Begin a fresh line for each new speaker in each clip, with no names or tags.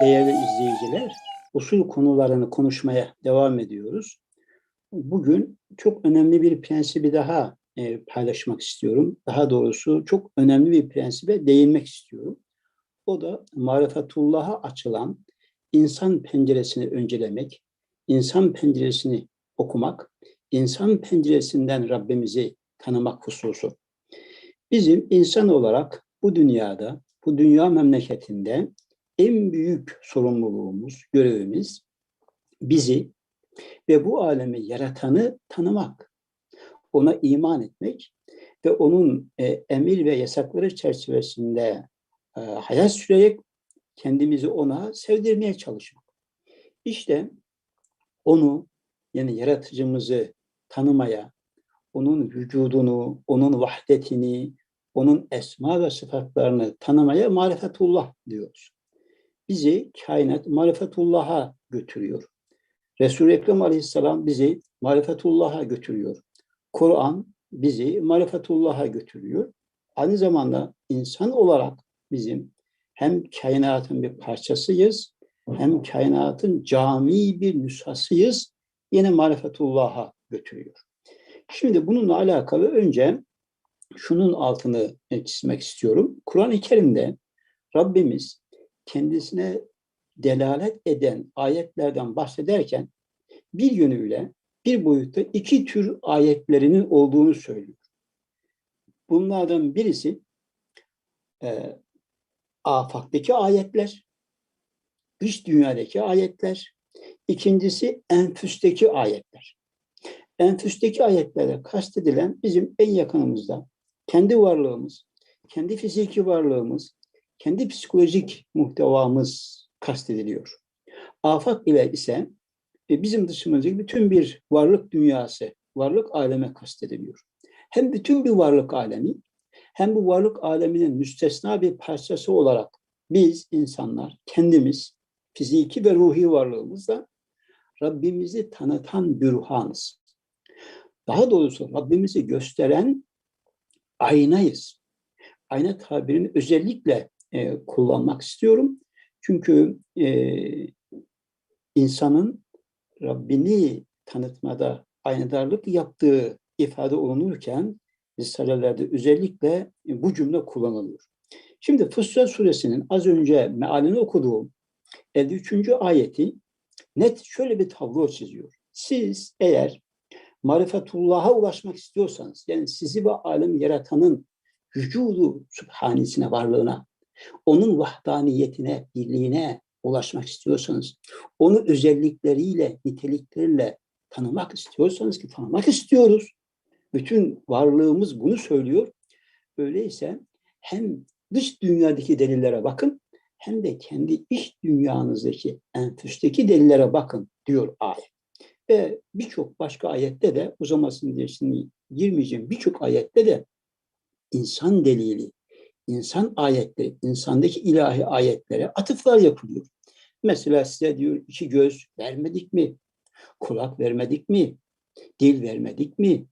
Değerli izleyiciler. Usul konularını konuşmaya devam ediyoruz. Bugün çok önemli bir prensibi daha e, paylaşmak istiyorum. Daha doğrusu çok önemli bir prensibe değinmek istiyorum. O da marifetullah'a açılan insan penceresini öncelemek, insan penceresini okumak, insan penceresinden Rabbimizi tanımak hususu. Bizim insan olarak bu dünyada, bu dünya memleketinde en büyük sorumluluğumuz, görevimiz bizi ve bu alemi yaratanı tanımak, ona iman etmek ve onun e, emir ve yasakları çerçevesinde e, hayat sürerek kendimizi ona sevdirmeye çalışmak. İşte onu yani yaratıcımızı tanımaya, onun vücudunu, onun vahdetini, onun esma ve sıfatlarını tanımaya marifetullah diyoruz. Bizi kainat marifetullah'a götürüyor. Resul-i Ekrem Aleyhisselam bizi marifetullah'a götürüyor. Kur'an bizi marifetullah'a götürüyor. Aynı zamanda insan olarak bizim hem kainatın bir parçasıyız, hem kainatın cami bir nüshasıyız. Yine marifetullah'a götürüyor. Şimdi bununla alakalı önce şunun altını çizmek istiyorum. Kur'an-ı Kerim'de Rabbimiz kendisine delalet eden ayetlerden bahsederken bir yönüyle bir boyutta iki tür ayetlerinin olduğunu söylüyor. Bunlardan birisi e, afaktaki ayetler, dış dünyadaki ayetler, ikincisi enfüsteki ayetler. Enfüsteki ayetlere kastedilen bizim en yakınımızda kendi varlığımız, kendi fiziki varlığımız, kendi psikolojik muhtevamız kastediliyor. Afak ile ise e, bizim dışımızdaki bütün bir varlık dünyası, varlık aleme kastediliyor. Hem bütün bir varlık alemi, hem bu varlık aleminin müstesna bir parçası olarak biz insanlar kendimiz fiziki ve ruhi varlığımızla Rabbimizi tanıtan bürhanız. Daha doğrusu Rabbimizi gösteren aynayız. Ayna tabirini özellikle e, kullanmak istiyorum. Çünkü e, insanın Rabbini tanıtmada aynadarlık yaptığı ifade olunurken Risalelerde özellikle bu cümle kullanılıyor. Şimdi Fussilet suresinin az önce mealini okuduğum 53. ayeti net şöyle bir tablo çiziyor. Siz eğer marifetullah'a ulaşmak istiyorsanız, yani sizi ve alem yaratanın vücudu sübhanisine, varlığına, onun vahdaniyetine, birliğine ulaşmak istiyorsanız, onu özellikleriyle, nitelikleriyle tanımak istiyorsanız ki tanımak istiyoruz. Bütün varlığımız bunu söylüyor. Öyleyse hem dış dünyadaki delillere bakın hem de kendi iç dünyanızdaki enfüsteki delillere bakın diyor ayet. Ve birçok başka ayette de uzamasın diye şimdi girmeyeceğim birçok ayette de insan delili, insan ayetleri, insandaki ilahi ayetlere atıflar yapılıyor. Mesela size diyor iki göz vermedik mi? Kulak vermedik mi? Dil vermedik mi?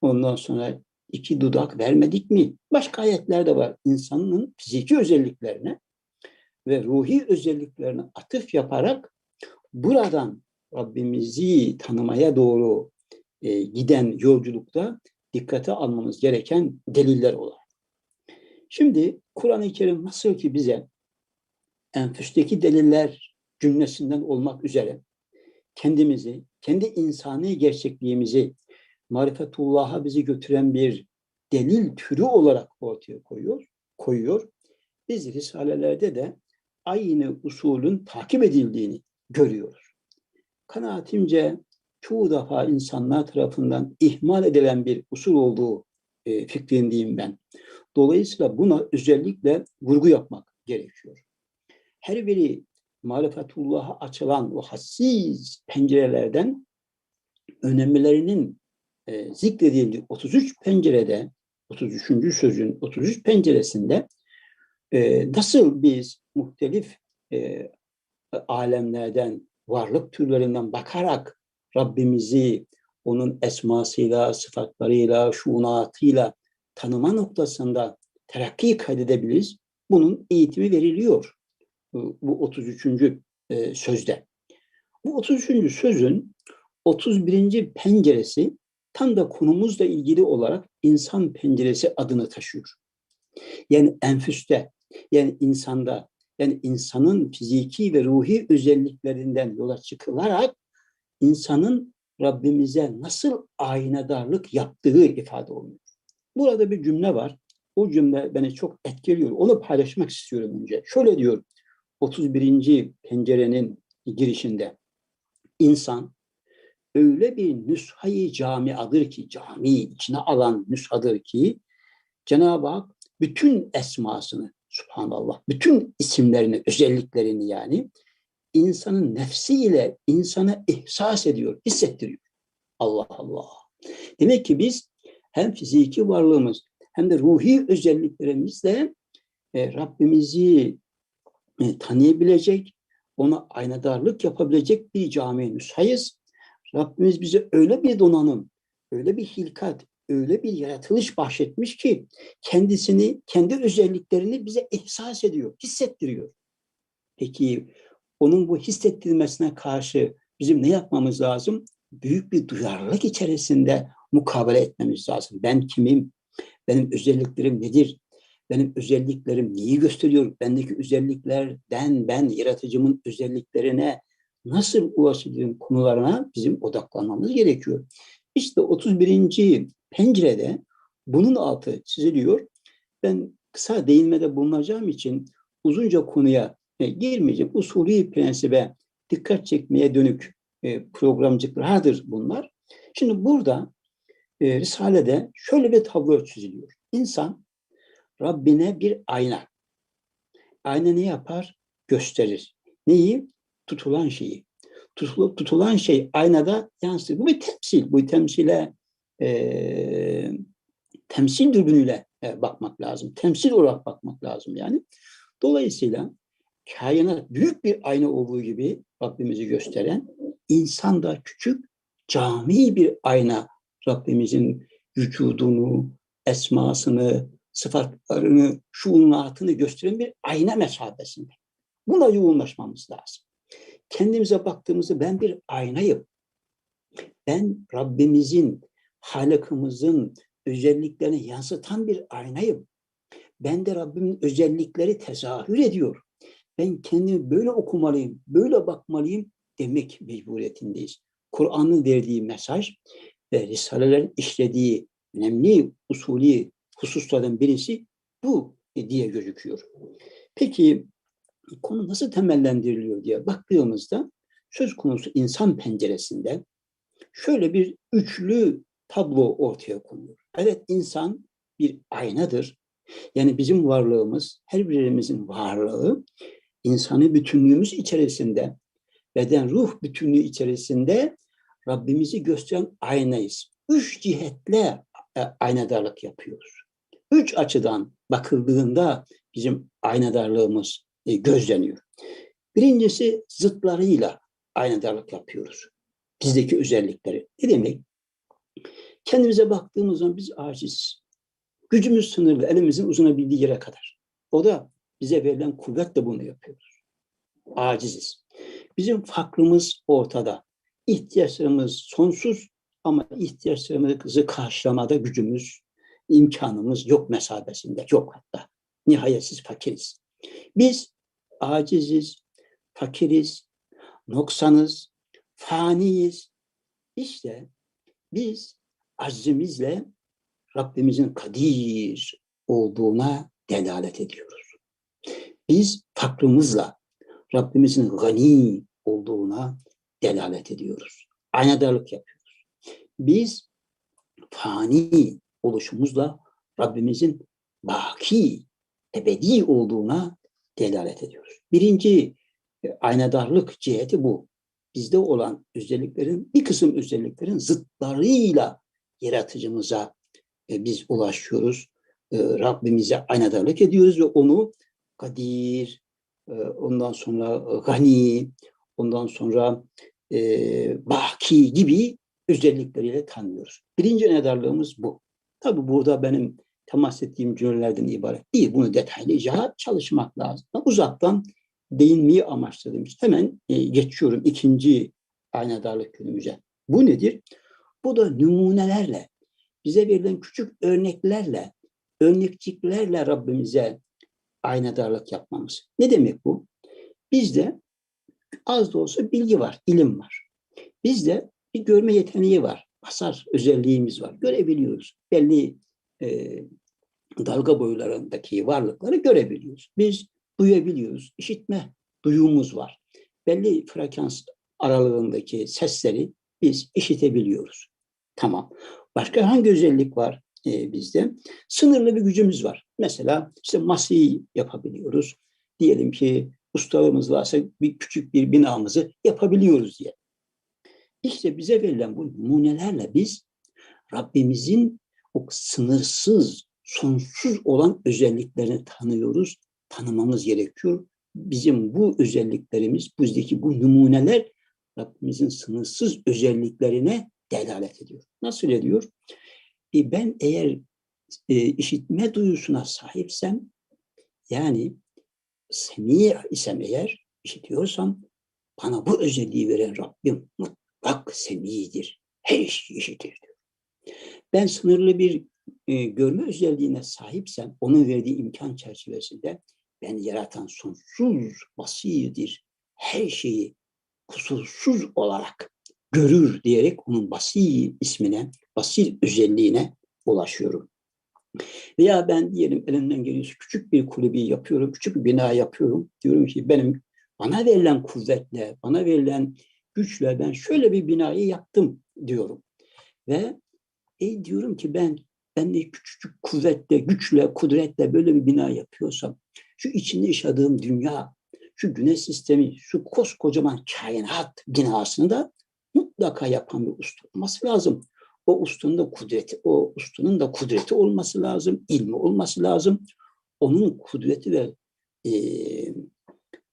Ondan sonra iki dudak vermedik mi? Başka ayetler de var. İnsanın fiziki özelliklerine ve ruhi özelliklerine atıf yaparak buradan Rabbimizi tanımaya doğru e, giden yolculukta dikkate almamız gereken deliller olarak. Şimdi Kur'an-ı Kerim nasıl ki bize enfüsteki deliller cümlesinden olmak üzere kendimizi, kendi insani gerçekliğimizi marifetullah'a bizi götüren bir delil türü olarak ortaya koyuyor. koyuyor. Biz risalelerde de aynı usulün takip edildiğini görüyoruz. Kanaatimce çoğu defa insanlar tarafından ihmal edilen bir usul olduğu e, fikrindeyim ben. Dolayısıyla buna özellikle vurgu yapmak gerekiyor. Her biri marifetullah'a açılan o hassiz pencerelerden önemlilerinin e, zikredildiği 33 pencerede, 33. sözün 33 penceresinde e, nasıl biz muhtelif e, alemlerden, varlık türlerinden bakarak Rabbimizi onun esmasıyla, sıfatlarıyla, şuunatıyla tanıma noktasında terakki kaydedebiliriz. Bunun eğitimi veriliyor. bu 33. E, sözde. Bu 33. sözün 31. penceresi tam da konumuzla ilgili olarak insan penceresi adını taşıyor. Yani enfüste, yani insanda, yani insanın fiziki ve ruhi özelliklerinden yola çıkılarak insanın Rabbimize nasıl aynadarlık yaptığı ifade oluyor. Burada bir cümle var. O cümle beni çok etkiliyor. Onu paylaşmak istiyorum önce. Şöyle diyor 31. pencerenin girişinde. İnsan öyle bir nüshayı camiadır ki, cami içine alan nüshadır ki Cenab-ı Hak bütün esmasını, subhanallah, bütün isimlerini, özelliklerini yani insanın nefsiyle insana ihsas ediyor, hissettiriyor. Allah Allah. Demek ki biz hem fiziki varlığımız hem de ruhi özelliklerimizle e, Rabbimizi e, tanıyabilecek, ona aynadarlık yapabilecek bir cami nüshayız. Rabbimiz bize öyle bir donanım, öyle bir hilkat, öyle bir yaratılış bahşetmiş ki kendisini, kendi özelliklerini bize ihsas ediyor, hissettiriyor. Peki onun bu hissettirmesine karşı bizim ne yapmamız lazım? Büyük bir duyarlılık içerisinde mukabele etmemiz lazım. Ben kimim? Benim özelliklerim nedir? Benim özelliklerim neyi gösteriyor? Bendeki özelliklerden ben yaratıcımın özelliklerine nasıl ulaşacağım konularına bizim odaklanmamız gerekiyor. İşte 31. pencerede bunun altı çiziliyor. Ben kısa değinmede bulunacağım için uzunca konuya e, girmeyeceğim. Usulü prensibe dikkat çekmeye dönük e, programcıklardır bunlar. Şimdi burada e, Risale'de şöyle bir tablo çiziliyor. İnsan Rabbine bir ayna. Ayna ne yapar? Gösterir. Neyi? Tutulan şeyi. Tutulu, tutulan şey aynada yansır. Bu bir temsil. Bu temsile e, temsil dürbünüyle e, bakmak lazım. Temsil olarak bakmak lazım yani. Dolayısıyla kainat büyük bir ayna olduğu gibi Rabbimizi gösteren insan da küçük cami bir ayna Rabbimizin vücudunu, esmasını, sıfatlarını, şuunatını gösteren bir ayna mesabesinde. Buna yoğunlaşmamız lazım. Kendimize baktığımızda ben bir aynayım. Ben Rabbimizin, halakımızın özelliklerini yansıtan bir aynayım. Ben de Rabbimin özellikleri tezahür ediyor. Ben kendimi böyle okumalıyım, böyle bakmalıyım demek mecburiyetindeyiz. Kur'an'ın verdiği mesaj ve Risalelerin işlediği önemli usulü hususlardan birisi bu diye gözüküyor. Peki konu nasıl temellendiriliyor diye baktığımızda söz konusu insan penceresinde şöyle bir üçlü tablo ortaya konuyor. Evet insan bir aynadır. Yani bizim varlığımız, her birimizin varlığı insanı bütünlüğümüz içerisinde, beden ruh bütünlüğü içerisinde Rabbimizi gösteren aynayız. Üç cihetle e, aynadarlık yapıyoruz. Üç açıdan bakıldığında bizim aynadarlığımız e, gözleniyor. Birincisi zıtlarıyla aynadarlık yapıyoruz. Bizdeki özellikleri. Ne demek? Kendimize baktığımız zaman biz aciz. Gücümüz sınırlı, elimizin uzunabildiği yere kadar. O da bize verilen kuvvetle bunu yapıyoruz. Aciziz. Bizim fakrımız ortada. İhtiyaçlarımız sonsuz ama ihtiyaçlarımızı karşılamada gücümüz, imkanımız yok mesabesinde. Yok hatta. Nihayetsiz fakiriz. Biz aciziz, fakiriz, noksanız, faniyiz. İşte biz azimizle Rabbimizin kadir olduğuna delalet ediyoruz. Biz fakrımızla Rabbimizin gani olduğuna delalet ediyoruz. Aynadarlık yapıyoruz. Biz fani oluşumuzla Rabbimizin baki, ebedi olduğuna delalet ediyoruz. Birinci e, aynadarlık ciheti bu. Bizde olan özelliklerin, bir kısım özelliklerin zıtlarıyla yaratıcımıza e, biz ulaşıyoruz. E, Rabbimize aynadarlık ediyoruz ve onu kadir, ondan sonra gani, ondan sonra e, baki gibi özellikleriyle tanıyoruz. Birinci aynadarlığımız bu. Tabi burada benim temas ettiğim cümlelerden ibaret değil. Bunu detaylıca çalışmak lazım. Uzaktan değinmeyi amaçladım. Hemen e, geçiyorum ikinci aynadarlık yönümüze. Bu nedir? Bu da numunelerle, bize verilen küçük örneklerle, örnekçiklerle Rabbimize aynadarlık yapmamız. Ne demek bu? Bizde az da olsa bilgi var, ilim var. Bizde bir görme yeteneği var, basar özelliğimiz var. Görebiliyoruz. Belli e, dalga boylarındaki varlıkları görebiliyoruz. Biz duyabiliyoruz. İşitme duyumuz var. Belli frekans aralığındaki sesleri biz işitebiliyoruz. Tamam. Başka hangi özellik var e, bizde? Sınırlı bir gücümüz var. Mesela işte masayı yapabiliyoruz. Diyelim ki ustalığımız varsa bir küçük bir binamızı yapabiliyoruz diye. İşte bize verilen bu numunelerle biz Rabbimizin o sınırsız, sonsuz olan özelliklerini tanıyoruz, tanımamız gerekiyor. Bizim bu özelliklerimiz, bizdeki bu numuneler Rabbimizin sınırsız özelliklerine delalet ediyor. Nasıl ediyor? E ben eğer e, işitme duyusuna sahipsem, yani semi isem eğer, işitiyorsam, bana bu özelliği veren Rabbim mutlak semidir. Her şeyi işitir diyor. Ben sınırlı bir e, görme özelliğine sahipsem, onun verdiği imkan çerçevesinde ben yaratan sonsuz basirdir. Her şeyi kusursuz olarak görür diyerek onun basir ismine, basir özelliğine ulaşıyorum. Veya ben diyelim elimden geliyorsa küçük bir kulübü yapıyorum, küçük bir bina yapıyorum. Diyorum ki benim bana verilen kuvvetle, bana verilen güçle ben şöyle bir binayı yaptım diyorum. Ve e, diyorum ki ben ben de küçücük kuvvetle, güçle, kudretle böyle bir bina yapıyorsam, şu içinde yaşadığım dünya, şu güneş sistemi, şu koskocaman kainat binasını da mutlaka yapan bir usta olması lazım. O ustanın da kudreti, o ustanın da kudreti olması lazım, ilmi olması lazım. Onun kudreti ve e,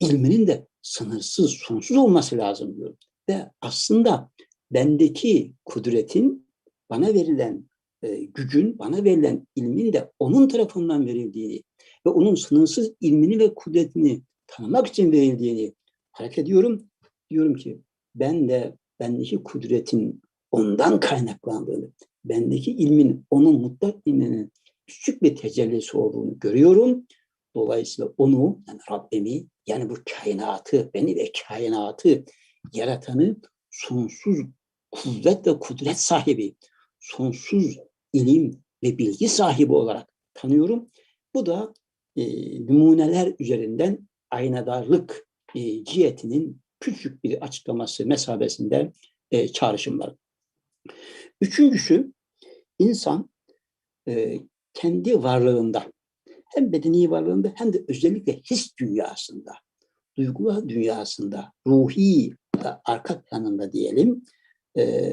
ilminin de sınırsız, sonsuz olması lazım diyor. Ve aslında bendeki kudretin bana verilen e, gücün, bana verilen ilmin de onun tarafından verildiğini ve onun sınırsız ilmini ve kudretini tanımak için verildiğini fark ediyorum. Diyorum ki ben de bendeki kudretin ondan kaynaklandığını, bendeki ilmin onun mutlak ilminin küçük bir tecellisi olduğunu görüyorum. Dolayısıyla onu, yani Rabbimi, yani bu kainatı, beni ve kainatı yaratanı sonsuz kuvvet ve kudret sahibi, sonsuz ilim ve bilgi sahibi olarak tanıyorum. Bu da e, numuneler üzerinden aynadarlık e, cihetinin küçük bir açıklaması mesabesinde e, çağrışımlar. Üçüncüsü, insan e, kendi varlığında, hem bedeni varlığında hem de özellikle his dünyasında, duygular dünyasında, ruhi arka planında diyelim, e,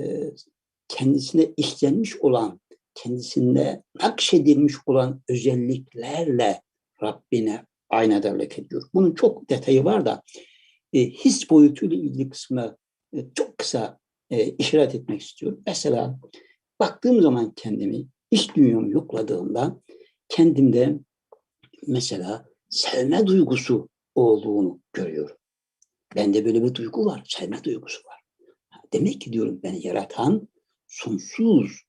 kendisine işlenmiş olan, kendisinde nakşedilmiş olan özelliklerle Rabbine aynadarlık ediyor. Bunun çok detayı var da e, his boyutuyla ilgili kısmına e, çok kısa e, işaret etmek istiyorum. Mesela baktığım zaman kendimi, iş dünyamı yokladığımda kendimde mesela sevme duygusu olduğunu görüyorum. Bende böyle bir duygu var, sevme duygusu var. Demek ki diyorum beni yaratan sonsuz,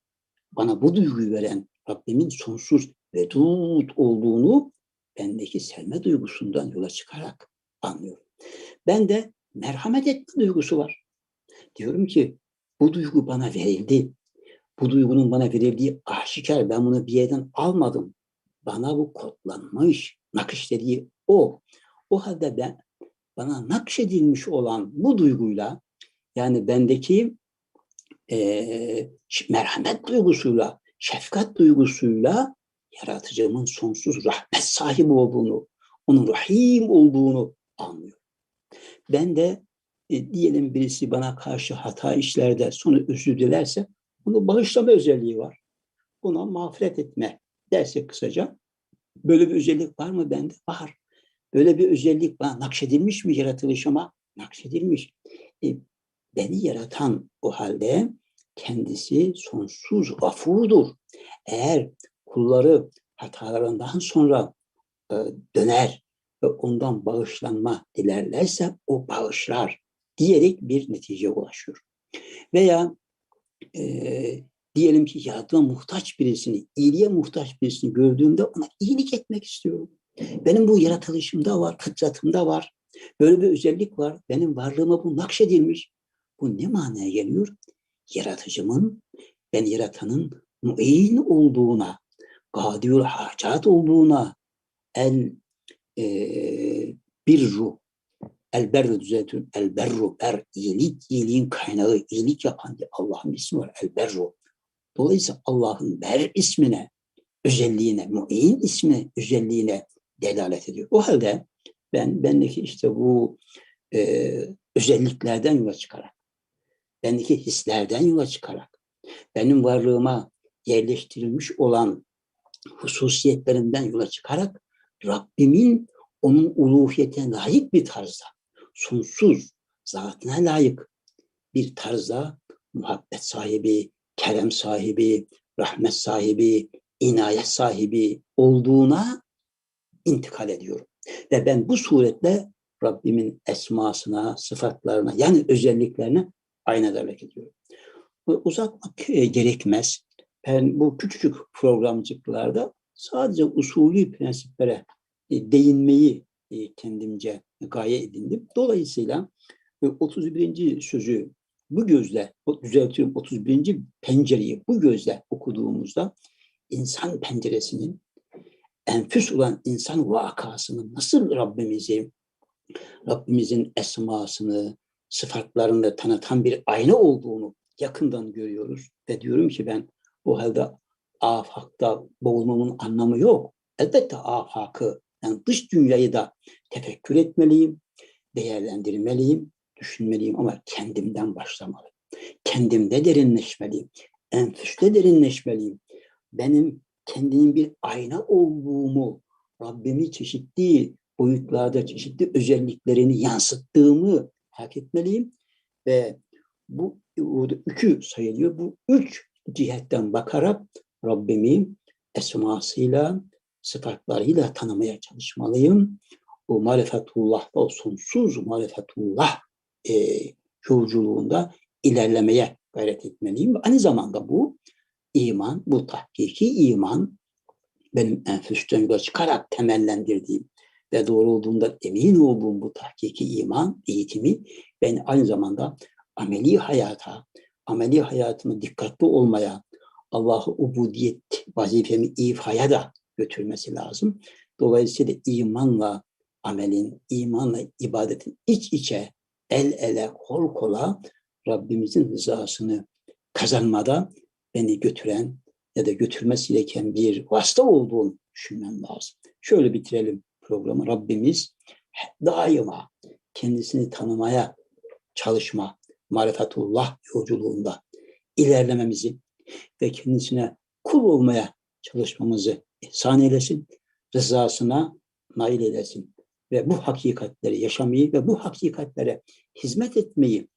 bana bu duyguyu veren Rabbimin sonsuz vedud olduğunu bendeki sevme duygusundan yola çıkarak anlıyorum. Ben de merhamet etme duygusu var. Diyorum ki bu duygu bana verildi. Bu duygunun bana verildiği aşikar. Ben bunu bir yerden almadım. Bana bu kodlanmış, nakışlediği o. O halde ben bana nakşedilmiş olan bu duyguyla yani bendeki e, merhamet duygusuyla, şefkat duygusuyla yaratıcımın sonsuz rahmet sahibi olduğunu, onun rahim olduğunu anlıyorum. Ben de e, diyelim birisi bana karşı hata işlerde sonra özür dilerse bunu bağışlama özelliği var. Buna mağfiret etme derse kısaca. Böyle bir özellik var mı bende? Var. Böyle bir özellik bana nakşedilmiş mi yaratılışıma? Nakşedilmiş. E, beni yaratan o halde kendisi sonsuz gafurdur. Eğer kulları hatalarından sonra e, döner, ve ondan bağışlanma dilerlerse o bağışlar diyerek bir neticeye ulaşıyor. Veya e, diyelim ki yardıma muhtaç birisini, iyiliğe muhtaç birisini gördüğümde ona iyilik etmek istiyorum. Benim bu yaratılışımda var, fıtratımda var. Böyle bir özellik var. Benim varlığıma bu nakşedilmiş. Bu ne manaya geliyor? Yaratıcımın, ben yaratanın mu'in olduğuna, gadiyul hacat olduğuna, el e, birru, el berru düzeltiyorum, el berru, ber, iyilik, iyiliğin kaynağı, iyilik yapan diye Allah'ın ismi var, el berru. Dolayısıyla Allah'ın ber ismine, özelliğine, mu'in ismi özelliğine delalet ediyor. O halde ben bendeki işte bu e, özelliklerden yola çıkarak, bendeki hislerden yola çıkarak, benim varlığıma yerleştirilmiş olan hususiyetlerinden yola çıkarak Rabbimin onun uluhiyetine layık bir tarzda, sonsuz, zatına layık bir tarzda muhabbet sahibi, kerem sahibi, rahmet sahibi, inayet sahibi olduğuna intikal ediyorum. Ve ben bu suretle Rabbimin esmasına, sıfatlarına yani özelliklerine aynadarlık ediyorum. Uzatmak e, gerekmez. Ben bu küçücük programcıklarda sadece usulü prensiplere e, değinmeyi e, kendimce gaye edindim. Dolayısıyla 31. sözü bu gözle, düzeltiyorum 31. pencereyi bu gözle okuduğumuzda insan penceresinin enfüs olan insan vakasını nasıl Rabbimizi, Rabbimizin esmasını, sıfatlarını tanıtan bir ayna olduğunu yakından görüyoruz. Ve diyorum ki ben bu halde afakta boğulmamın anlamı yok. Elbette afakı, yani dış dünyayı da tefekkür etmeliyim, değerlendirmeliyim, düşünmeliyim ama kendimden başlamalıyım. Kendimde derinleşmeliyim, enfüste derinleşmeliyim. Benim kendinin bir ayna olduğumu, Rabbimi çeşitli boyutlarda çeşitli özelliklerini yansıttığımı fark etmeliyim ve bu burada üçü sayılıyor. Bu üç cihetten bakarak Rabbimi esmasıyla, sıfatlarıyla tanımaya çalışmalıyım. O marifetullah, o sonsuz marifetullah e, yolculuğunda ilerlemeye gayret etmeliyim. Aynı zamanda bu iman, bu tahkiki iman benim enfüsten yola çıkarak temellendirdiğim ve doğru olduğundan emin olduğum bu tahkiki iman eğitimi ben aynı zamanda ameli hayata, ameli hayatımı dikkatli olmaya, Allah'ı ubudiyet vazifemi ifaya da götürmesi lazım. Dolayısıyla imanla amelin, imanla ibadetin iç içe, el ele, kol kola Rabbimizin rızasını kazanmada beni götüren ya da götürmesi gereken bir vasıta olduğunu düşünmem lazım. Şöyle bitirelim programı. Rabbimiz daima kendisini tanımaya çalışma, marifetullah yolculuğunda ilerlememizi ve kendisine kul olmaya çalışmamızı ihsan eylesin, rızasına nail eylesin ve bu hakikatleri yaşamayı ve bu hakikatlere hizmet etmeyi,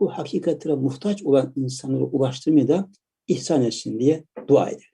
bu hakikatlere muhtaç olan insanlara ulaştırmayı da ihsan etsin diye dua ederim.